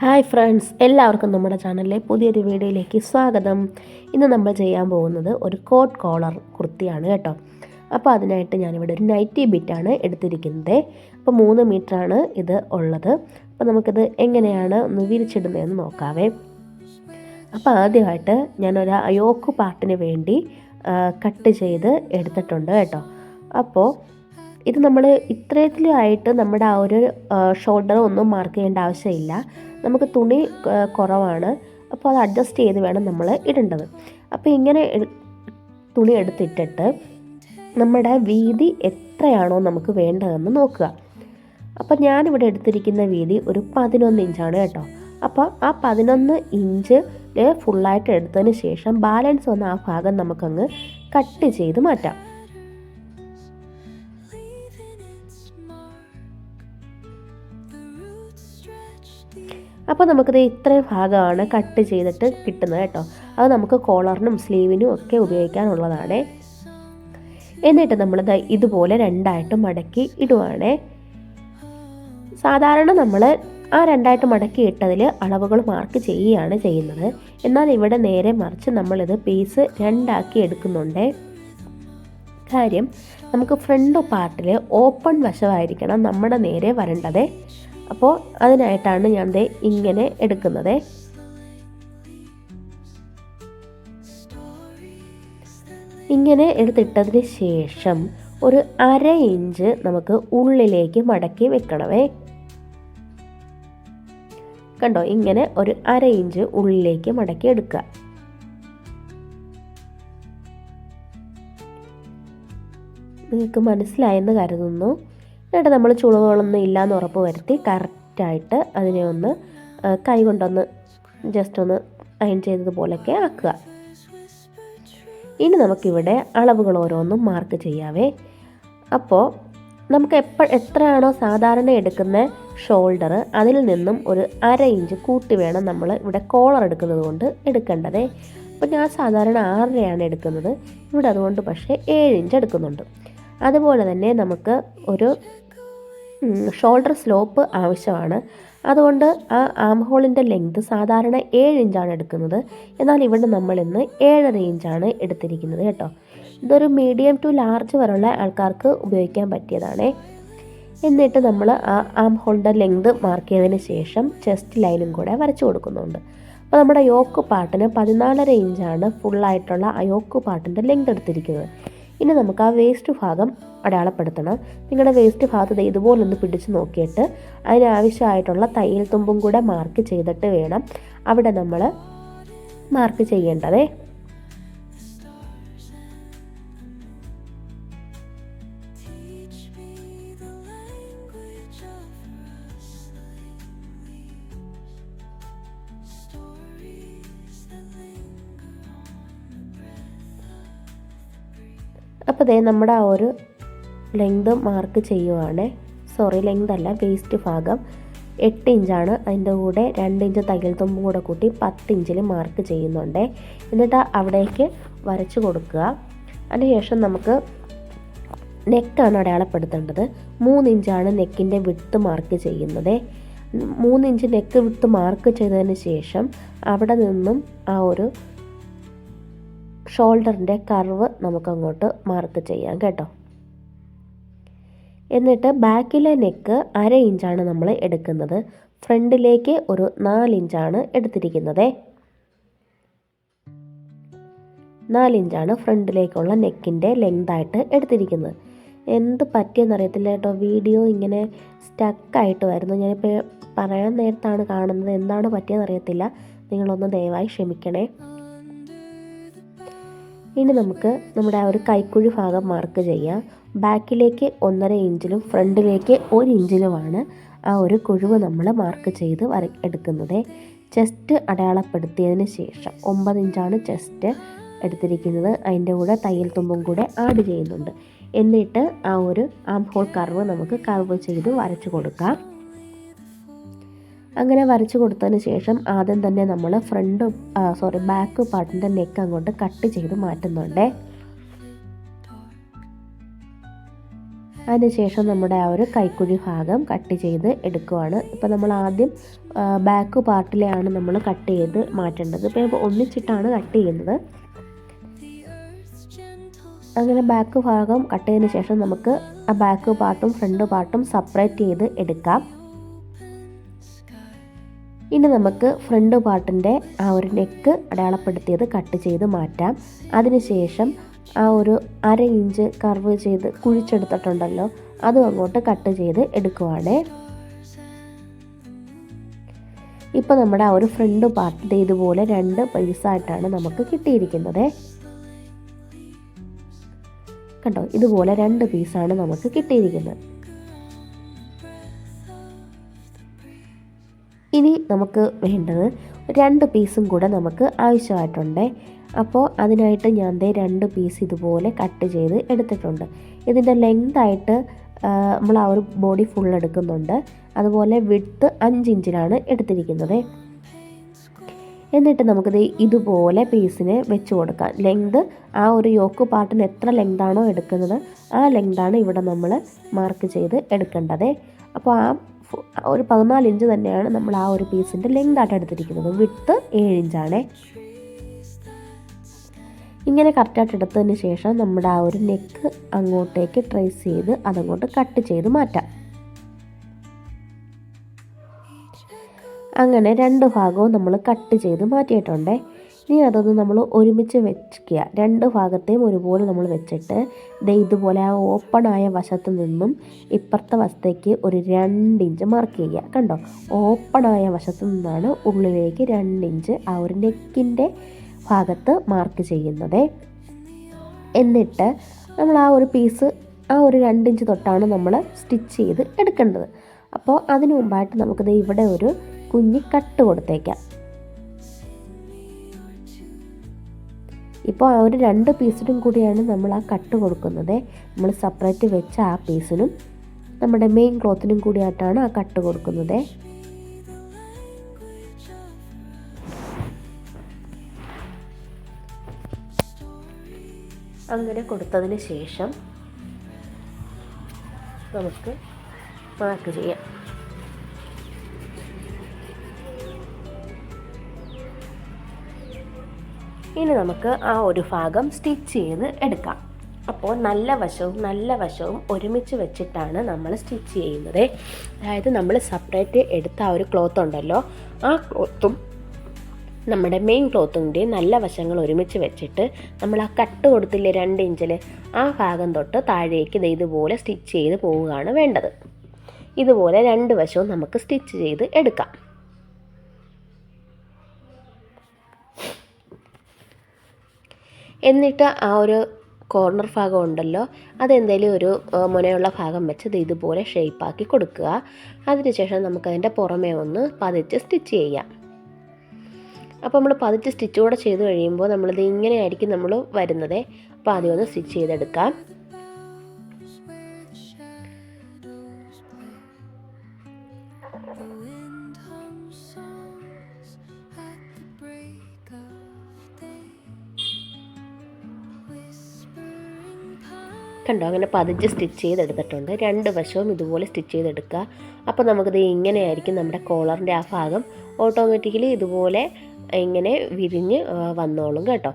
Hi friends എല്ലാവർക്കും നമ്മുടെ ചാനലിലെ പുതിയൊരു വീഡിയോയിലേക്ക് സ്വാഗതം. ഇന്ന് നമ്മൾ ചെയ്യാൻ പോകുന്നത് ഒരു കോട്ട് കോളർ കുർത്തിയാണ് കേട്ടോ. അപ്പോൾ അതിനായിട്ട് ഞാനിവിടെ ഒരു നൈറ്റി ബിറ്റാണ് എടുത്തിരിക്കുന്നത്. അപ്പോൾ മൂന്ന് മീറ്ററാണ് ഇത് ഉള്ളത്. അപ്പോൾ നമുക്കിത് എങ്ങനെയാണ് ഒന്ന് വിരിച്ചിടുന്നതെന്ന് നോക്കാവേ. അപ്പോൾ ആദ്യമായിട്ട് ഞാനൊരു അയോക്ക് പാർട്ടിന് വേണ്ടി കട്ട് ചെയ്ത് എടുത്തിട്ടുണ്ട് കേട്ടോ. അപ്പോൾ ഇത് നമ്മൾ ഇത്രയത്തിലായിട്ട് നമ്മുടെ ആ ഒരു ഷോൾഡർ ഒന്നും മാർക്ക് ചെയ്യേണ്ട ആവശ്യമില്ല. നമുക്ക് തുണി കുറവാണ്. അപ്പോൾ അത് അഡ്ജസ്റ്റ് ചെയ്ത് വേണം നമ്മൾ ഇടേണ്ടത്. അപ്പോൾ ഇങ്ങനെ തുണി എടുത്തിട്ടിട്ട് നമ്മുടെ വീതി എത്രയാണോ നമുക്ക് വേണ്ടതെന്ന് നോക്കുക. അപ്പോൾ ഞാനിവിടെ എടുത്തിരിക്കുന്ന വീതി ഒരു പതിനൊന്ന് ഇഞ്ചാണ് കേട്ടോ. അപ്പോൾ ആ പതിനൊന്ന് ഇഞ്ച് ഫുള്ളായിട്ട് എടുത്തതിന് ശേഷം ബാലൻസ് വന്ന ആ ഭാഗം നമുക്കങ്ങ് കട്ട് ചെയ്ത് മാറ്റാം. അപ്പോൾ നമുക്കിത് ഇത്രയും ഭാഗമാണ് കട്ട് ചെയ്തിട്ട് കിട്ടുന്നത് കേട്ടോ. അത് നമുക്ക് കോളറിനും സ്ലീവിനും ഒക്കെ ഉപയോഗിക്കാനുള്ളതാണ്. എന്നിട്ട് നമ്മളിത് ഇതുപോലെ രണ്ടായിട്ട് മടക്കി ഇടുവാണ്. സാധാരണ നമ്മൾ ആ രണ്ടായിട്ട് മടക്കി ഇട്ടതിൽ അളവുകൾ മാർക്ക് ചെയ്യുകയാണ് ചെയ്യുന്നത്. എന്നാൽ ഇവിടെ നേരെ മറിച്ച് നമ്മളിത് പീസ് രണ്ടാക്കി എടുക്കുന്നുണ്ട്. കാര്യം നമുക്ക് ഫ്രണ്ട് പാർട്ടിൽ ഓപ്പൺ വശമായിരിക്കണം നമ്മുടെ നേരെ വരേണ്ടത്. അപ്പോൾ അതിനായിട്ടാണ് ഞാൻ ദേ ഇങ്ങനെ എടുക്കുന്നത്. ഇങ്ങനെ എടുത്തിട്ടതിന് ശേഷം ഒരു അര ഇഞ്ച് നമുക്ക് ഉള്ളിലേക്ക് മടക്കി വെക്കണമേ. കണ്ടോ? ഇങ്ങനെ ഒരു അര ഇഞ്ച് ഉള്ളിലേക്ക് മടക്കി എടുക്കുക. നിങ്ങൾക്ക് മനസ്സിലായെന്ന് കരുതുന്നു. എന്നിട്ട് നമ്മൾ ചുളിവുകളൊന്നും ഇല്ലയെന്ന് ഉറപ്പ് വരുത്തി കറക്റ്റായിട്ട് അതിനെ ഒന്ന് കൈ കൊണ്ടൊന്ന് ജസ്റ്റ് ഒന്ന് അയൺ ചെയ്തതുപോലെയൊക്കെ ആക്കുക. ഇനി നമുക്കിവിടെ അളവുകൾ ഓരോന്നും മാർക്ക് ചെയ്യാവേ. അപ്പോൾ നമുക്ക് എപ്പോൾ എത്രയാണോ സാധാരണ എടുക്കുന്ന ഷോൾഡർ അതിൽ നിന്നും ഒരു അര ഇഞ്ച് കൂട്ടി വേണം നമ്മൾ ഇവിടെ കോളർ എടുക്കുന്നത് കൊണ്ട് എടുക്കേണ്ടത്. അപ്പോൾ ഞാൻ സാധാരണ ആറരയാണ് എടുക്കുന്നത്. ഇവിടെ അതുകൊണ്ട് പക്ഷേ ഏഴ് ഇഞ്ച് എടുക്കുന്നുണ്ട്. അതുപോലെ തന്നെ നമുക്ക് ഒരു ഷോൾഡർ സ്ലോപ്പ് ആവശ്യമാണ്. അതുകൊണ്ട് ആ ആം ഹോളിന്റെ ലെങ്ത് സാധാരണ ഏഴ് ഇഞ്ചാണ് എടുക്കുന്നത്. എന്നാൽ ഇവിടെ നമ്മൾ ഇന്ന് ഏഴര ഇഞ്ചാണ് എടുത്തിരിക്കുന്നത് കേട്ടോ. ഇതൊരു മീഡിയം ടു ലാർജ് വരെയുള്ള ആൾക്കാർക്ക് ഉപയോഗിക്കാൻ പറ്റിയതാണേ. എന്നിട്ട് നമ്മൾ ആ ആം ഹോളിന്റെ ലെങ്ത് മാർക്ക് ചെയ്തതിന് ശേഷം ചെസ്റ്റ് ലൈനും കൂടെ വരച്ചു കൊടുക്കുന്നുണ്ട്. അപ്പോൾ നമ്മുടെ യോക്ക് പാട്ടിന് പതിനാലര ഇഞ്ചാണ് ഫുള്ളായിട്ടുള്ള ആ യോക്ക് പാട്ടിന്റെ ലെങ്ത് എടുത്തിരിക്കുന്നത്. ഇനി നമുക്ക് ആ വേസ്റ്റ് ഭാഗം അടയാളപ്പെടുത്തണം. നിങ്ങളുടെ വേസ്റ്റ് ഭാഗത്ത് ഇതുപോലെ ഒന്ന് പിടിച്ച് നോക്കിയിട്ട് അതിനാവശ്യമായിട്ടുള്ള തയ്യൽ തുമ്പും കൂടെ മാർക്ക് ചെയ്തിട്ട് വേണം. അവിടെ നമ്മൾ മാർക്ക് ചെയ്യേണ്ടതേ. ദേ നമ്മുടെ ആ ഒരു ലെങ്ത് മാർക്ക് ചെയ്യുവാണ്. സോറി ലെങ്ത് അല്ല വേസ്റ്റ് ഭാഗം. എട്ട് ഇഞ്ചാണ് അതിന്റെ കൂടെ രണ്ട് ഇഞ്ച് തയ്യൽ തുമ്പും കൂടെ കൂട്ടി പത്ത് ഇഞ്ചിൽ മാർക്ക് ചെയ്യുന്നുണ്ട്. എന്നിട്ട് അവിടേക്ക് വരച്ച് കൊടുക്കുക. അതിനുശേഷം നമുക്ക് നെക്കാണ് അടയാളപ്പെടുത്തേണ്ടത്. മൂന്ന് ഇഞ്ചാണ് നെക്കിന്റെ വിട്ട് മാർക്ക് ചെയ്യുന്നത്. മൂന്ന് ഇഞ്ച് നെക്ക് വിട്ട് മാർക്ക് ചെയ്തതിന് ശേഷം അവിടെ നിന്നും ആ ഒരു ഷോൾഡറിന്റെ കർവ് നമുക്കങ്ങോട്ട് മാർക്ക് ചെയ്യാം കേട്ടോ. എന്നിട്ട് ബാക്കിലെ നെക്ക് അര ഇഞ്ചാണ് നമ്മൾ എടുക്കുന്നത്. ഫ്രണ്ടിലേക്ക് ഒരു നാലിഞ്ചാണ് എടുത്തിരിക്കുന്നത്. നാലിഞ്ചാണ് ഫ്രണ്ടിലേക്കുള്ള നെക്കിന്റെ ലെങ്തായിട്ട് എടുത്തിരിക്കുന്നത്. എന്ത് പറ്റിയെന്നറിയത്തില്ല കേട്ടോ. വീഡിയോ ഇങ്ങനെ സ്റ്റക്കായിട്ട് വരുന്നു ഞാനിപ്പോൾ പറയാൻ നേരത്താണ് കാണുന്നത്. എന്താണ് പറ്റിയെന്നറിയത്തില്ല. നിങ്ങളൊന്ന് ദയവായി ക്ഷമിക്കണേ. ഇനി നമുക്ക് നമ്മുടെ ആ ഒരു കൈക്കുഴി ഭാഗം മാർക്ക് ചെയ്യാം. ബാക്കിലേക്ക് ഒന്നര ഇഞ്ചിലും ഫ്രണ്ടിലേക്ക് ഒരു ഇഞ്ചിലുമാണ് ആ ഒരു കുഴിവ് നമ്മൾ മാർക്ക് ചെയ്ത് വര എടുക്കുന്നത്. ചെസ്റ്റ് അടയാളപ്പെടുത്തിയതിന് ശേഷം ഒമ്പത് ഇഞ്ചാണ് ചെസ്റ്റ് എടുത്തിരിക്കുന്നത്. അതിന്റെ കൂടെ തയ്യൽ തുമ്പും കൂടെ ആഡ് ചെയ്യുന്നുണ്ട്. എന്നിട്ട് ആ ഒരു ആം ഹോൾ കർവ് നമുക്ക് കർവ് ചെയ്ത് വരച്ചു കൊടുക്കാം. അങ്ങനെ വരച്ചു കൊടുത്തതിന് ശേഷം ആദ്യം തന്നെ നമ്മൾ ഫ്രണ്ട് സോറി ബാക്ക് പാർട്ടിന്റെ നെക്ക് അങ്ങോട്ട് കട്ട് ചെയ്ത് മാറ്റുന്നുണ്ട്. അതിനുശേഷം നമ്മുടെ ആ ഒരു കൈക്കുഴി ഭാഗം കട്ട് ചെയ്ത് എടുക്കുവാണ്. ഇപ്പോൾ നമ്മൾ ആദ്യം ബാക്ക് പാർട്ടിലെയാണ് നമ്മൾ കട്ട് ചെയ്ത് മാറ്റേണ്ടത്. ഇപ്പോൾ ഒന്നിച്ചിട്ടാണ് കട്ട് ചെയ്യുന്നത്. അങ്ങനെ ബാക്ക് ഭാഗം കട്ട് ചെയ്തതിന് ശേഷം നമുക്ക് ആ ബാക്ക് പാർട്ടും ഫ്രണ്ട് പാർട്ടും സെപ്പറേറ്റ് ചെയ്ത് എടുക്കാം. ഇനി നമുക്ക് ഫ്രണ്ട് പാർട്ടിന്റെ ആ ഒരു നെക്ക് അടയാളപ്പെടുത്തിയത് കട്ട് ചെയ്ത് മാറ്റാം. അതിനുശേഷം ആ ഒരു അര ഇഞ്ച് കർവ് ചെയ്ത് കുഴിച്ചെടുത്തിട്ടുണ്ടല്ലോ അതും അങ്ങോട്ട് കട്ട് ചെയ്ത് എടുക്കുവാണേ. ഇപ്പോൾ നമ്മുടെ ആ ഒരു ഫ്രണ്ട് പാർട്ട് ഇതുപോലെ രണ്ട് പീസായിട്ടാണ് നമുക്ക് കിട്ടിയിരിക്കുന്നത്. കണ്ടോ? ഇതുപോലെ രണ്ട് പീസാണ് നമുക്ക് കിട്ടിയിരിക്കുന്നത്. ഇനി നമുക്ക് വേണ്ടത് രണ്ട് പീസും കൂടെ നമുക്ക് ആവശ്യമായിട്ടുണ്ട്. അപ്പോൾ അതിനായിട്ട് ഞാൻ ദേ രണ്ട് പീസ് ഇതുപോലെ കട്ട് ചെയ്ത് എടുത്തിട്ടുണ്ട്. ഇതിന്റെ ലെങ്തായിട്ട് നമ്മൾ ആ ഒരു ബോഡി ഫുൾ എടുക്കുന്നുണ്ട്. അതുപോലെ വിട്ട് അഞ്ച് ഇഞ്ചിലാണ് എടുത്തിരിക്കുന്നത്. എന്നിട്ട് നമുക്കിത് ഇതുപോലെ പീസിനെ വെച്ച് കൊടുക്കാം. ലെങ്ത് ആ ഒരു യോക്ക് പാർട്ടിന് എത്ര ലെങ്താണോ എടുക്കുന്നത് ആ ലെങ്താണ് ഇവിടെ നമ്മൾ മാർക്ക് ചെയ്ത് എടുക്കേണ്ടത്. അപ്പോൾ ആ ഒരു പതിനാല് ഇഞ്ച് തന്നെയാണ് നമ്മൾ ആ ഒരു പീസിന്റെ ലെങ്തായിട്ട് എടുത്തിരിക്കുന്നത്. വിട്ട് ഏഴ് ഇഞ്ചാണേ ഇങ്ങനെ കറക്റ്റായിട്ട് എടുത്തതിന് ശേഷം നമ്മുടെ ആ ഒരു നെക്ക് അങ്ങോട്ടേക്ക് ട്രേസ് ചെയ്ത് അതങ്ങോട്ട് കട്ട് ചെയ്ത് മാറ്റാം. അങ്ങനെ രണ്ട് ഭാഗവും നമ്മൾ കട്ട് ചെയ്ത് മാറ്റിയിട്ടുണ്ടേ. ഇനി അതൊന്ന് നമ്മൾ ഒരുമിച്ച് വെക്കുക രണ്ട് ഭാഗത്തെയും ഒരുപോലെ നമ്മൾ വെച്ചിട്ട് ദേ ഇതുപോലെ ആ ഓപ്പൺ ആയ വശത്ത് നിന്നും ഇപ്പുറത്തെ വശത്തേക്ക് ഒരു രണ്ട് ഇഞ്ച് മാർക്ക് ചെയ്യുക. കണ്ടോ? ഓപ്പണായ വശത്ത് നിന്നാണ് ഉള്ളിലേക്ക് രണ്ട് ഇഞ്ച് ആ ഒരു നെക്കിന്റെ ഭാഗത്ത് മാർക്ക് ചെയ്യുന്നത്. എന്നിട്ട് നമ്മൾ ആ ഒരു പീസ് ആ ഒരു രണ്ട് ഇഞ്ച് തൊട്ടാണ് നമ്മൾ സ്റ്റിച്ച് ചെയ്ത് എടുക്കേണ്ടത്. അപ്പോൾ അതിനു മുമ്പായിട്ട് നമുക്കിത് ഇവിടെ ഒരു കുഞ്ഞി കട്ട് കൊടുത്തേക്കാം. ഇപ്പോൾ ഒരു രണ്ട് പീസിനും കൂടിയാണ് നമ്മൾ ആ കട്ട് കൊടുക്കുന്നത്. നമ്മൾ സെപ്പറേറ്റ് വെച്ച ആ പീസിനും നമ്മുടെ മെയിൻ ക്ലോത്തിനും കൂടിയായിട്ടാണ് ആ കട്ട് കൊടുക്കുന്നത്. അങ്ങനെ കൊടുത്തതിന് ശേഷം നമുക്ക് പാക്ക് ചെയ്യാം. ഇനി നമുക്ക് ആ ഒരു ഭാഗം സ്റ്റിച്ച് ചെയ്ത് എടുക്കാം. അപ്പോൾ നല്ല വശവും നല്ല വശവും ഒരുമിച്ച് വെച്ചിട്ടാണ് നമ്മൾ സ്റ്റിച്ച് ചെയ്യുന്നത്. അതായത് നമ്മൾ സെപ്പറേറ്റ് എടുത്ത ആ ഒരു ക്ലോത്ത് ഉണ്ടല്ലോ ആ ക്ലോത്തും നമ്മുടെ മെയിൻ ക്ലോത്തിന്റെ നല്ല വശങ്ങൾ ഒരുമിച്ച് വെച്ചിട്ട് നമ്മൾ ആ കട്ട് കൊടുത്തില്ലേ രണ്ട് ഇഞ്ചിൽ ആ ഭാഗം തൊട്ട് താഴേക്ക് ഇത് ഇതുപോലെ സ്റ്റിച്ച് ചെയ്ത് പോവുകയാണ് വേണ്ടത്. ഇതുപോലെ രണ്ട് വശവും നമുക്ക് സ്റ്റിച്ച് ചെയ്ത് എടുക്കാം. എന്നിട്ട് ആ ഒരു കോർണർ ഭാഗം ഉണ്ടല്ലോ. അതെന്തെങ്കിലും ഒരു മുനയുള്ള ഭാഗം വെച്ച് അത് ഇതുപോലെ ഷേപ്പാക്കി കൊടുക്കുക. അതിനുശേഷം നമുക്കതിന്റെ പുറമേ ഒന്ന് പതിച്ച് സ്റ്റിച്ച് ചെയ്യാം. അപ്പോൾ നമ്മൾ പതിച്ച് സ്റ്റിച്ച് കൂടെ ചെയ്ത് കഴിയുമ്പോൾ നമ്മളിത് ഇങ്ങനെയായിരിക്കും നമ്മൾ വരുന്നത്. അപ്പോൾ ആദ്യം ഒന്ന് സ്റ്റിച്ച് ചെയ്തെടുക്കാം. കണ്ടോ? അങ്ങനെ പതിച്ച് സ്റ്റിച്ച് ചെയ്തെടുത്തിട്ടുണ്ട്. രണ്ട് വശവും ഇതുപോലെ സ്റ്റിച്ച് ചെയ്തെടുക്കുക. അപ്പോൾ നമുക്കിത് ഇങ്ങനെയായിരിക്കും നമ്മുടെ കോളറിന്റെ ആ ഭാഗം. ഓട്ടോമാറ്റിക്കലി ഇതുപോലെ ഇങ്ങനെ വിരിഞ്ഞ് വന്നോളും കേട്ടോ.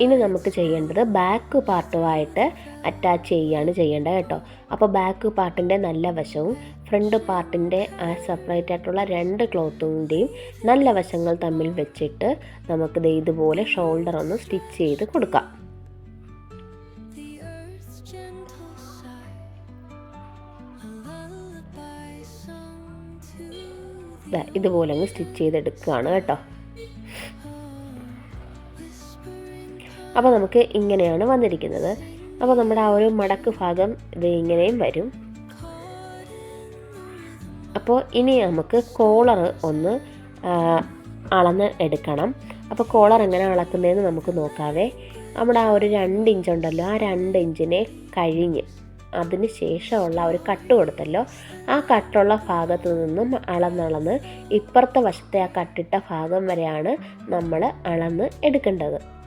ഇനി നമുക്ക് ചെയ്യേണ്ടത് ബാക്ക് പാർട്ടുമായിട്ട് അറ്റാച്ച് ചെയ്യുകയാണ് ചെയ്യേണ്ടത് കേട്ടോ. അപ്പോൾ ബാക്ക് പാർട്ടിന്റെ നല്ല വശവും ഫ്രണ്ട് പാർട്ടിന്റെ ആ സെപ്പറേറ്റ് ആയിട്ടുള്ള രണ്ട് ക്ലോത്തിന്റെയും നല്ല വശങ്ങൾ തമ്മിൽ വെച്ചിട്ട് നമുക്കിത് ഇതുപോലെ ഷോൾഡർ ഒന്ന് സ്റ്റിച്ച് ചെയ്ത് കൊടുക്കാം. ഇതുപോലെ അങ്ങ് സ്റ്റിച്ച് ചെയ്തെടുക്കുകയാണ് കേട്ടോ. അപ്പോൾ നമുക്ക് ഇങ്ങനെയാണ് വന്നിരിക്കുന്നത്. അപ്പോൾ നമ്മുടെ ആ ഒരു മടക്ക് ഭാഗം ഇത് ഇങ്ങനെയും വരും. അപ്പോൾ ഇനി നമുക്ക് കോളർ ഒന്ന് അളന്ന് എടുക്കണം. അപ്പോൾ കോളർ എങ്ങനെ അളക്കുന്നതെന്ന് നമുക്ക് നോക്കാവേ. നമ്മുടെ ആ ഒരു രണ്ട് ഇഞ്ച് ഉണ്ടല്ലോ ആ രണ്ട് ഇഞ്ചിനെ കഴിഞ്ഞ് അതിന് ശേഷമുള്ള ഒരു കട്ട് കൊടുത്തല്ലോ. ആ കട്ടുള്ള ഭാഗത്തു നിന്നും അളന്നളന്ന് ഇപ്പുറത്തെ വശത്തെ ആ കട്ടിട്ട ഭാഗം വരെയാണ് നമ്മൾ അളന്ന് എടുക്കേണ്ടത്.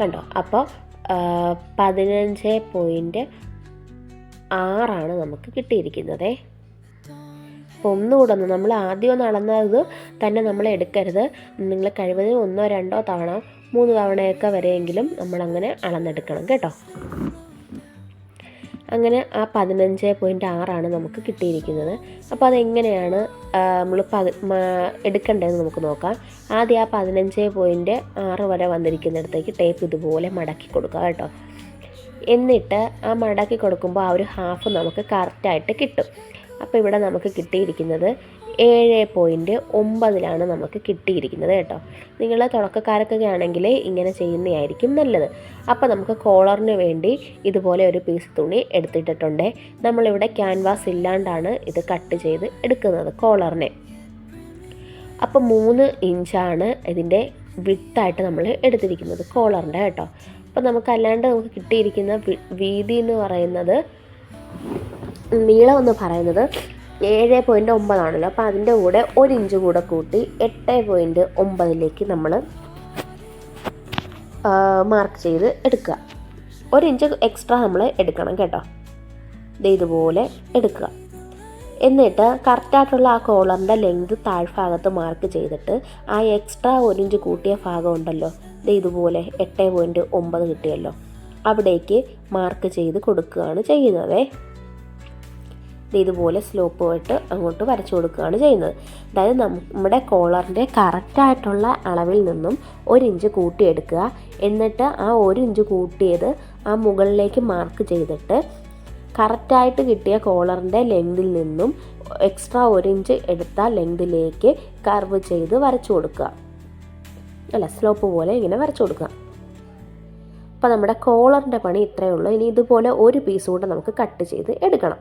കണ്ടോ? അപ്പോൾ പതിനഞ്ച് പോയിന്റ് ആറാണ് നമുക്ക് കിട്ടിയിരിക്കുന്നത്. അപ്പോൾ ഒന്നുകൂടെ ഒന്ന് നമ്മൾ ആദ്യം ഒന്ന് അളന്നത് തന്നെ നമ്മൾ എടുക്കരുത്. നിങ്ങൾ കഴിവതും ഒന്നോ രണ്ടോ തവണ മൂന്ന് തവണയൊക്കെ വരെയെങ്കിലും നമ്മളങ്ങനെ അളന്നെടുക്കണം കേട്ടോ. അങ്ങനെ ആ പതിനഞ്ച് പോയിന്റ് ആറാണ് നമുക്ക് കിട്ടിയിരിക്കുന്നത്. അപ്പോൾ അതെങ്ങനെയാണ് നമ്മൾ പതി എടുക്കേണ്ടതെന്ന് നമുക്ക് നോക്കാം. ആദ്യം ആ പതിനഞ്ച് പോയിന്റ് ആറ് വരെ വന്നിരിക്കുന്നിടത്തേക്ക് ടേപ്പ് ഇതുപോലെ മടക്കി കൊടുക്കുക കേട്ടോ. എന്നിട്ട് ആ മടക്കി കൊടുക്കുമ്പോൾ ആ ഒരു ഹാഫ് നമുക്ക് കറക്റ്റായിട്ട് കിട്ടും. അപ്പോൾ ഇവിടെ നമുക്ക് കിട്ടിയിരിക്കുന്നത് ഏഴ് പോയിന്റ് ഒമ്പതിലാണ് നമുക്ക് കിട്ടിയിരിക്കുന്നത് കേട്ടോ. നിങ്ങൾ തുടക്കക്കാരൊക്കെ ആണെങ്കിൽ ഇങ്ങനെ ചെയ്യുന്നതായിരിക്കും നല്ലത്. അപ്പോൾ നമുക്ക് കോളറിന് വേണ്ടി ഇതുപോലെ ഒരു പീസ് തുണി എടുത്തിട്ടിട്ടുണ്ട്. നമ്മളിവിടെ ക്യാൻവാസ് ഇല്ലാണ്ടാണ് ഇത് കട്ട് ചെയ്ത് എടുക്കുന്നത് കോളറിനെ. അപ്പോൾ മൂന്ന് ഇഞ്ചാണ് ഇതിന്റെ വിട്ടായിട്ട് നമ്മൾ എടുത്തിരിക്കുന്നത് കോളറിന്റെ കേട്ടോ. അപ്പോൾ നമുക്ക് അല്ലാണ്ട് നമുക്ക് കിട്ടിയിരിക്കുന്ന വീതി എന്ന് പറയുന്നത് നീളം എന്ന് പറയുന്നത് ഏഴ് പോയിന്റ് ഒമ്പതാണല്ലോ അപ്പോൾ അതിന്റെ കൂടെ ഒരു ഇഞ്ച് കൂടെ കൂട്ടി എട്ട് പോയിന്റ് ഒമ്പതിലേക്ക് നമ്മൾ മാർക്ക് ചെയ്ത് എടുക്കുക. ഒരു ഇഞ്ച് എക്സ്ട്രാ നമ്മൾ എടുക്കണം കേട്ടോ. ഇത് ഇതുപോലെ എടുക്കുക. എന്നിട്ട് കറക്റ്റായിട്ടുള്ള ആ കോളറിന്റെ ലെങ്ത് താഴ്ഭാഗത്ത് മാർക്ക് ചെയ്തിട്ട് ആ എക്സ്ട്രാ ഒരു ഇഞ്ച് കൂട്ടിയ ഭാഗം ഉണ്ടല്ലോ ഇത് ഇതുപോലെ എട്ട് പോയിന്റ് ഒമ്പത് കിട്ടിയല്ലോ. അവിടേക്ക് മാർക്ക് ചെയ്ത് കൊടുക്കുകയാണ് ചെയ്യുന്നത്. ഇതുപോലെ സ്ലോപ്പ് പോയിട്ട് അങ്ങോട്ട് വരച്ചു കൊടുക്കുകയാണ് ചെയ്യുന്നത്. അതായത് നമ്മുടെ കോളറിന്റെ കറക്റ്റായിട്ടുള്ള അളവിൽ നിന്നും ഒരു ഇഞ്ച് കൂട്ടിയെടുക്കുക. എന്നിട്ട് ആ ഒരു ഇഞ്ച് കൂട്ടിയത് ആ മുകളിലേക്ക് മാർക്ക് ചെയ്തിട്ട് കറക്റ്റായിട്ട് കിട്ടിയ കോളറിന്റെ ലെങ്തിൽ നിന്നും എക്സ്ട്രാ ഒരു ഇഞ്ച് എടുത്ത ലെങ്തിലേക്ക് കർവ് ചെയ്ത് വരച്ചു കൊടുക്കുക. അല്ല സ്ലോപ്പ് പോലെ ഇങ്ങനെ വരച്ചു കൊടുക്കുക. അപ്പോൾ നമ്മുടെ കോളറിന്റെ പണി ഇത്രയേ ഉള്ളൂ. ഇനി ഇതുപോലെ ഒരു പീസ് കൂടെ നമുക്ക് കട്ട് ചെയ്ത് എടുക്കണം.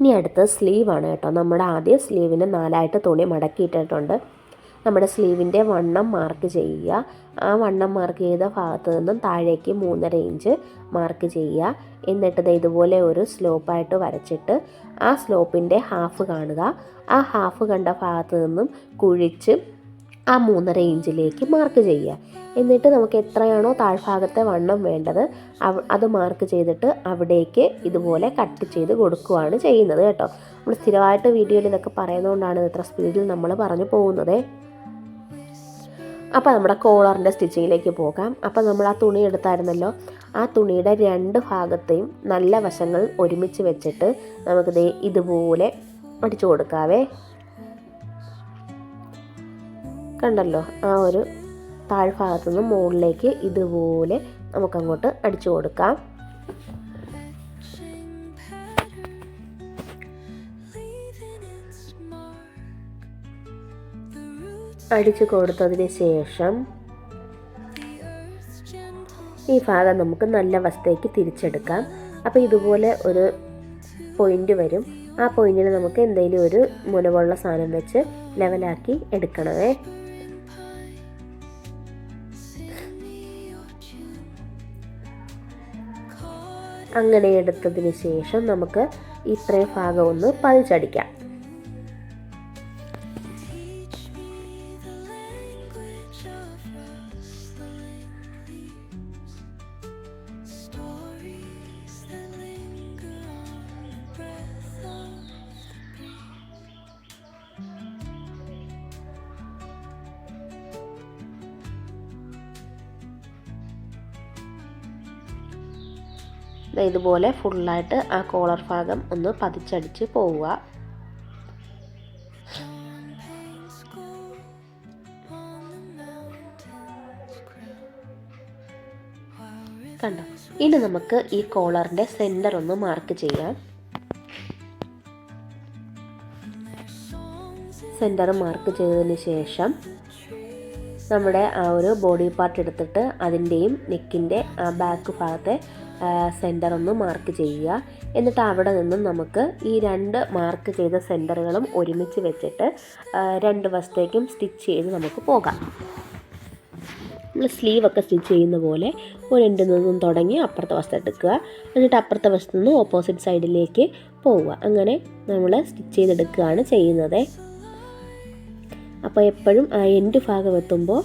ഇനി അടുത്ത് സ്ലീവാണ് കേട്ടോ. നമ്മുടെ ആദ്യ സ്ലീവിന് നാലായിട്ട് തുണി മടക്കിയിട്ടിട്ടുണ്ട്. നമ്മുടെ സ്ലീവിന്റെ വണ്ണം മാർക്ക് ചെയ്യുക. ആ വണ്ണം മാർക്ക് ചെയ്ത ഭാഗത്ത് നിന്നും താഴേക്ക് മൂന്നര ഇഞ്ച് മാർക്ക് ചെയ്യുക. എന്നിട്ട് ഇത് ഇതുപോലെ ഒരു സ്ലോപ്പായിട്ട് വരച്ചിട്ട് ആ സ്ലോപ്പിന്റെ ഹാഫ് കാണുക. ആ ഹാഫ് കണ്ട ഭാഗത്ത് നിന്നും കുഴിച്ച് ആ മൂന്നര ഇഞ്ചിലേക്ക് മാർക്ക് ചെയ്യുക. എന്നിട്ട് നമുക്ക് എത്രയാണോ താഴ്ഭാഗത്തെ വണ്ണം വേണ്ടത് അത് മാർക്ക് ചെയ്തിട്ട് അവിടേക്ക് ഇതുപോലെ കട്ട് ചെയ്ത് കൊടുക്കുകയാണ് ചെയ്യുന്നത് കേട്ടോ. നമ്മൾ സ്ഥിരമായിട്ട് വീഡിയോയിൽ ഇതൊക്കെ പറയുന്നതുകൊണ്ടാണ് ഇത്ര സ്പീഡിൽ നമ്മൾ പറഞ്ഞു പോകുന്നത്. അപ്പോൾ നമ്മുടെ കോളറിന്റെ സ്റ്റിച്ചിങ്ങിലേക്ക് പോകാം. അപ്പോൾ നമ്മൾ ആ തുണി എടുത്തായിരുന്നല്ലോ. ആ തുണിയുടെ രണ്ട് ഭാഗത്തെയും നല്ല വശങ്ങൾ ഒരുമിച്ച് വെച്ചിട്ട് നമുക്കിത് ഇതുപോലെ അടിച്ചു കൊടുക്കാവേ. കണ്ടല്ലോ? ആ ഒരു താഴ്ഭാഗത്തു നിന്ന് മുകളിലേക്ക് ഇതുപോലെ നമുക്കങ്ങോട്ട് അടിച്ചു കൊടുക്കാം. അടിച്ചു കൊടുത്തതിന് ശേഷം ഈ ഭാഗം നമുക്ക് നല്ല വശത്തേക്ക് തിരിച്ചെടുക്കാം. അപ്പോൾ ഇതുപോലെ ഒരു പോയിന്റ് വരും. ആ പോയിന്റിൽ നമുക്ക് എന്തെങ്കിലും ഒരു മുനവുള്ള സാധനം വെച്ച് ലെവലാക്കി എടുക്കണമേ. അങ്ങനെ എടുത്തതിന് ശേഷം നമുക്ക് ഇത്രയും ഭാഗം ഒന്ന് പതിച്ചടിക്കാം. ഇതുപോലെ ഫുള്ളായിട്ട് ആ കോളർ ഭാഗം ഒന്ന് പതിച്ചടിച്ച് പോവുക. കണ്ടോ? ഇനി നമുക്ക് ഈ കോളറിന്റെ സെന്റർ ഒന്ന് മാർക്ക് ചെയ്യാം. സെന്റർ മാർക്ക് ചെയ്തതിന് ശേഷം നമ്മുടെ ആ ഒരു ബോഡി പാർട്ട് എടുത്തിട്ട് അതിന്റെയും നെക്കിന്റെ ആ ബാക്ക് ഭാഗത്തെ സെന്റർ ഒന്ന് മാർക്ക് ചെയ്യുക. എന്നിട്ട് അവിടെ നിന്നും നമുക്ക് ഈ രണ്ട് മാർക്ക് ചെയ്ത സെന്ററുകളും ഒരുമിച്ച് വെച്ചിട്ട് രണ്ട് വശത്തേക്കും സ്റ്റിച്ച് ചെയ്ത് നമുക്ക് പോകാം. നമ്മൾ സ്ലീവൊക്കെ സ്റ്റിച്ച് ചെയ്യുന്ന പോലെ ഒരു എൻഡിൽ നിന്നും തുടങ്ങി അപ്പുറത്തെ വശത്ത് എടുക്കുക. എന്നിട്ട് അപ്പുറത്തെ വശത്ത് നിന്ന് ഓപ്പോസിറ്റ് സൈഡിലേക്ക് പോവുക. അങ്ങനെ നമ്മൾ സ്റ്റിച്ച് ചെയ്തെടുക്കുകയാണ് ചെയ്യുന്നത്. അപ്പോൾ എപ്പോഴും ആ എൻഡ് ഭാഗം എത്തുമ്പോൾ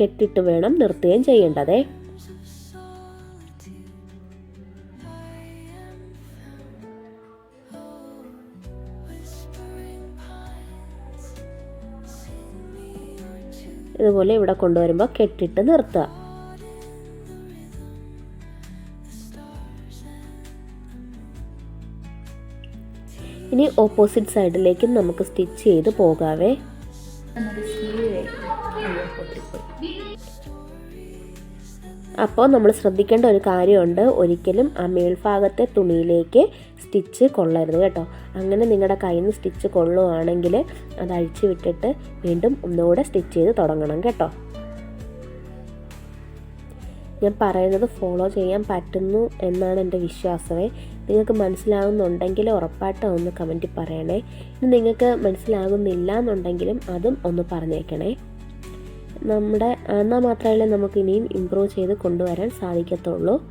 കെട്ടിട്ട് വേണം നിർത്തുകയും ചെയ്യേണ്ടതേ. ഇതുപോലെ ഇവിടെ കൊണ്ടുവരുമ്പോൾ കെട്ടിട്ട് നിർത്തുക. ഇനി ഓപ്പോസിറ്റ് സൈഡിലേക്കും നമുക്ക് സ്റ്റിച്ച് ചെയ്ത് പോകാവേ. അപ്പോൾ നമ്മൾ ശ്രദ്ധിക്കേണ്ട ഒരു കാര്യമുണ്ട്. ഒരിക്കലും ആ മേൽഭാഗത്തെ തുണിയിലേക്ക് സ്റ്റിച്ച് കൊള്ളരുത് കേട്ടോ. അങ്ങനെ നിങ്ങളുടെ കയ്യിൽ നിന്ന് സ്റ്റിച്ച് കൊള്ളുവാണെങ്കിൽ അത് അഴിച്ചു വിട്ടിട്ട് വീണ്ടും ഒന്നുകൂടെ സ്റ്റിച്ച് ചെയ്ത് തുടങ്ങണം കേട്ടോ. ഞാൻ പറയുന്നത് ഫോളോ ചെയ്യാൻ പറ്റുന്നു എന്നാണ് എന്റെ വിശ്വാസമേ. നിങ്ങൾക്ക് മനസ്സിലാകുന്നുണ്ടെങ്കിൽ ഉറപ്പായിട്ടും ഒന്ന് കമന്റിൽ പറയണേ. നിങ്ങൾക്ക് മനസ്സിലാകുന്നില്ല എന്നുണ്ടെങ്കിലും അതും ഒന്ന് പറഞ്ഞേക്കണേ. നമ്മുടെ എന്നാൽ മാത്രമല്ലേ നമുക്ക് ഇനിയും ഇമ്പ്രൂവ് ചെയ്ത് കൊണ്ടുവരാൻ സാധിക്കത്തുള്ളൂ.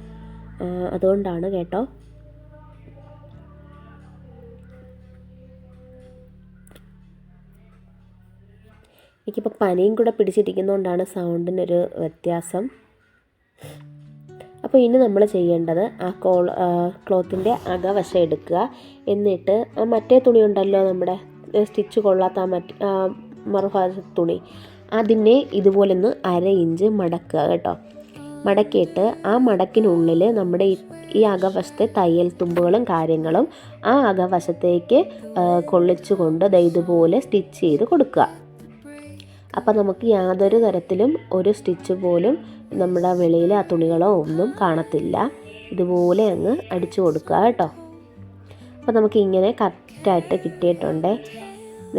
അതുകൊണ്ടാണ് കേട്ടോ. എനിക്കിപ്പോൾ പനിയും കൂടെ പിടിച്ചിരിക്കുന്നതുകൊണ്ടാണ് സൗണ്ടിനൊരു വ്യത്യാസം. അപ്പോൾ ഇനി നമ്മൾ ചെയ്യേണ്ടത് ആ കോൾ ക്ലോത്തിന്റെ അകവശം എടുക്കുക. എന്നിട്ട് മറ്റേ തുണി ഉണ്ടല്ലോ നമ്മുടെ സ്റ്റിച്ച് കൊള്ളാത്ത മറ്റ് മറുഭാഗത്ത് തുണി. അതിനെ ഇതുപോലെ ഒന്ന് അര ഇഞ്ച് മടക്കുക കേട്ടോ. മടക്കിയിട്ട് ആ മടക്കിനുള്ളിൽ നമ്മുടെ ഈ അകവശത്തെ തയ്യൽ തുമ്പുകളും കാര്യങ്ങളും ആ അകവശത്തേക്ക് കൊള്ളിച്ചുകൊണ്ട് ഇതുപോലെ സ്റ്റിച്ച് ചെയ്ത് കൊടുക്കുക. അപ്പോൾ നമുക്ക് യാതൊരു തരത്തിലും ഒരു സ്റ്റിച്ച് പോലും നമ്മുടെ വെളിയിൽ ആ തുണികളോ ഒന്നും കാണത്തില്ല. ഇതുപോലെ അങ്ങ് അടിച്ചു കൊടുക്കുക കേട്ടോ. അപ്പോൾ നമുക്ക് ഇങ്ങനെ കറക്റ്റായിട്ട് കിട്ടിയിട്ടുണ്ട്.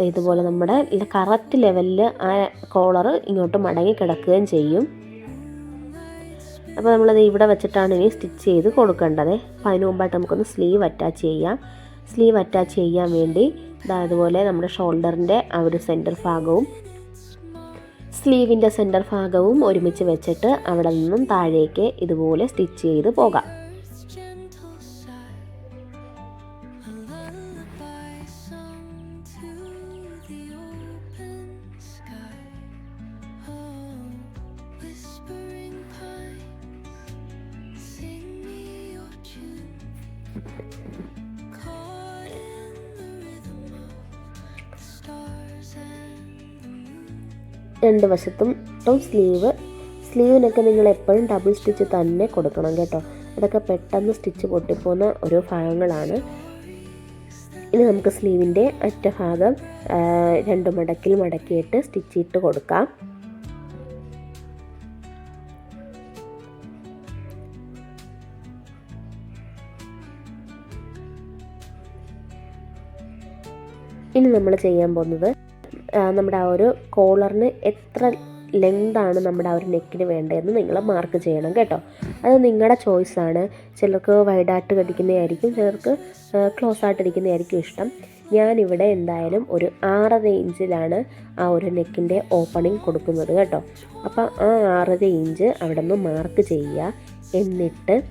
ഇതുപോലെ നമ്മുടെ കറക്റ്റ് ലെവലിൽ ആ കോളർ ഇങ്ങോട്ട് മടങ്ങി കിടക്കുകയും ചെയ്യും. അപ്പോൾ നമ്മളത് ഇവിടെ വെച്ചിട്ടാണ് ഇനി സ്റ്റിച്ച് ചെയ്ത് കൊടുക്കേണ്ടത്. അപ്പോൾ അതിന് മുമ്പായിട്ട് നമുക്കൊന്ന് സ്ലീവ് അറ്റാച്ച് ചെയ്യാം. സ്ലീവ് അറ്റാച്ച് ചെയ്യാൻ വേണ്ടി അതുപോലെ നമ്മുടെ ഷോൾഡറിന്റെ ആ ഒരു സെന്റർ ഭാഗവും സ്ലീവിന്റെ സെന്റർ ഭാഗവും ഒരുമിച്ച് വെച്ചിട്ട് അവിടെ നിന്നും താഴേക്ക് ഇതുപോലെ സ്റ്റിച്ച് ചെയ്ത് പോകാം. രണ്ട് വശത്തും സ്ലീവ് സ്ലീവിനൊക്കെ നിങ്ങൾ എപ്പോഴും ഡബിൾ സ്റ്റിച്ച് തന്നെ കൊടുക്കണം കേട്ടോ. അതൊക്കെ പെട്ടെന്ന് സ്റ്റിച്ച് പൊട്ടിപ്പോകുന്ന ഒരു ഭാഗങ്ങളാണ്. ഇനി നമുക്ക് സ്ലീവിന്റെ അറ്റ ഭാഗം രണ്ട് മടക്കിൽ മടക്കിയിട്ട് സ്റ്റിച്ച് ഇട്ട് കൊടുക്കാം. ഇനി നമ്മൾ ചെയ്യാൻ പോകുന്നത് നമ്മുടെ ആ ഒരു കോളറിന് എത്ര ലെങ്താണ് നമ്മുടെ ആ ഒരു നെക്കിന് വേണ്ടതെന്ന് നിങ്ങൾ മാർക്ക് ചെയ്യണം കേട്ടോ. അത് നിങ്ങളുടെ ചോയ്സാണ് ചിലർക്ക് വൈഡായിട്ട് കടിക്കുന്നതായിരിക്കും ചിലർക്ക് ക്ലോസ് ആയിട്ട് ആയിട്ടിരിക്കുന്നതായിരിക്കും ഇഷ്ടം. ഞാനിവിടെ എന്തായാലും ഒരു ആറര ഇഞ്ചിലാണ് ആ ഒരു നെക്കിന്റെ ഓപ്പണിംഗ് കൊടുക്കുന്നത് കേട്ടോ. അപ്പോൾ ആ ആറര ഇഞ്ച് അവിടെ നിന്ന് മാർക്ക് ചെയ്യുക. എന്നിട്ട്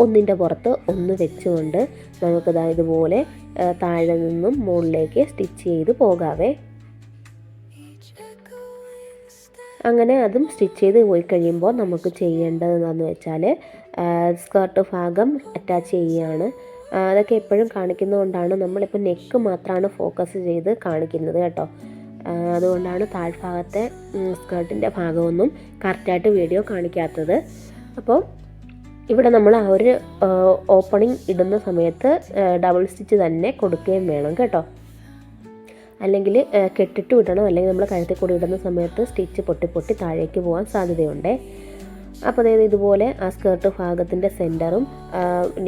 ഒന്നിന്റെ പുറത്ത് ഒന്ന് വെച്ചുകൊണ്ട് നമുക്കിതാ ഇതുപോലെ താഴെ നിന്നും മുകളിലേക്ക് സ്റ്റിച്ച് ചെയ്ത് പോകാവേ. അങ്ങനെ അതും സ്റ്റിച്ച് ചെയ്ത് പോയി കഴിയുമ്പോൾ നമുക്ക് ചെയ്യേണ്ടത് എന്താണെന്ന് വെച്ചാൽ സ്കേർട്ട് ഭാഗം അറ്റാച്ച് ചെയ്യുകയാണ്. അതൊക്കെ എപ്പോഴും കാണിക്കുന്നതുകൊണ്ടാണ് നമ്മളിപ്പോൾ നെക്ക് മാത്രമാണ് ഫോക്കസ് ചെയ്ത് കാണിക്കുന്നത് കേട്ടോ. അതുകൊണ്ടാണ് താഴ്ഭാഗത്തെ സ്കേർട്ടിന്റെ ഭാഗമൊന്നും കറക്റ്റായിട്ട് വീഡിയോ കാണിക്കാത്തത്. അപ്പോൾ ഇവിടെ നമ്മൾ ആ ഒരു ഓപ്പണിംഗ് ഇടുന്ന സമയത്ത് ഡബിൾ സ്റ്റിച്ച് തന്നെ കൊടുക്കുകയും വേണം കേട്ടോ. അല്ലെങ്കിൽ കെട്ടിട്ട് വിടണം. അല്ലെങ്കിൽ നമ്മൾ കഴുത്തിൽ കൂടി ഇടുന്ന സമയത്ത് സ്റ്റിച്ച് പൊട്ടി പൊട്ടി താഴേക്ക് പോകാൻ സാധ്യതയുണ്ട്. അപ്പോൾ അതായത് ഇതുപോലെ ആ സ്കേർട്ട് ഭാഗത്തിന്റെ സെന്ററും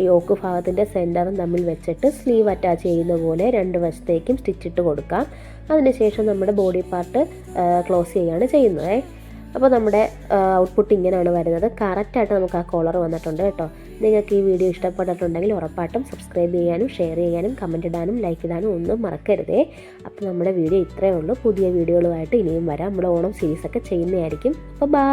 യോക്ക് ഭാഗത്തിന്റെ സെന്ററും തമ്മിൽ വെച്ചിട്ട് സ്ലീവ് അറ്റാച്ച് ചെയ്യുന്ന പോലെ രണ്ട് വശത്തേക്കും സ്റ്റിച്ചിട്ട് കൊടുക്കാം. അതിനുശേഷം നമ്മുടെ ബോഡി പാർട്ട് ക്ലോസ് ചെയ്യുകയാണ് ചെയ്യുന്നത്. അപ്പോൾ നമ്മുടെ ഔട്ട്പുട്ട് ഇങ്ങനെയാണ് വരുന്നത്. കറക്റ്റായിട്ട് നമുക്ക് ആ കോളർ വന്നിട്ടുണ്ട് കേട്ടോ. നിങ്ങൾക്ക് ഈ വീഡിയോ ഇഷ്ടപ്പെട്ടിട്ടുണ്ടെങ്കിൽ ഉറപ്പായിട്ടും സബ്സ്ക്രൈബ് ചെയ്യാനും ഷെയർ ചെയ്യാനും കമന്റ് ഇടാനും ലൈക്ക് ഇടാനും ഒന്നും മറക്കരുതേ. അപ്പോൾ നമ്മുടെ വീഡിയോ ഇത്രയേ ഉള്ളൂ. പുതിയ വീഡിയോകളുമായിട്ട് ഇനിയും വരാം. നമ്മുടെ ഓണം സീരീസൊക്കെ ചെയ്യുന്നതായിരിക്കും. അപ്പോൾ ബാ